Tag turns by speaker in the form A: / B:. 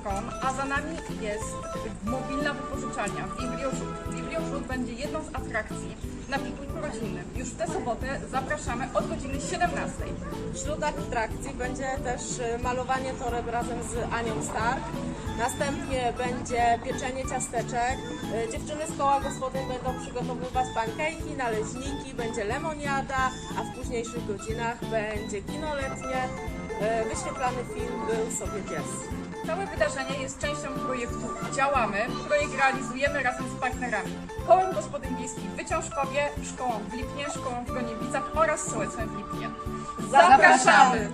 A: stron, a za nami jest mobilna wypożyczalnia Bibliorzut. Bibliorzut będzie jedną z atrakcji na pikniku rodzinnym. Już w tę sobotę zapraszamy od godziny 17.
B: Wśród atrakcji będzie też y, malowanie toreb razem z Anią Stark. Następnie będzie pieczenie ciasteczek. Y, Dziewczyny z koła gospodyń będą przygotowywać pankejki, naleśniki, będzie lemoniada, a w późniejszych godzinach będzie kino letnie. Y, Wyświetlany film był sobie pies.
A: Całe wydarzenie jest częścią projektu Działamy. Projekt realizujemy razem z partnerami Kołem Gospodyń Wiejskich w Wyciążkowie, Szkołą w Lipnie, Szkołą w Goniewicach oraz Sołectwem w Lipnie. Zapraszamy!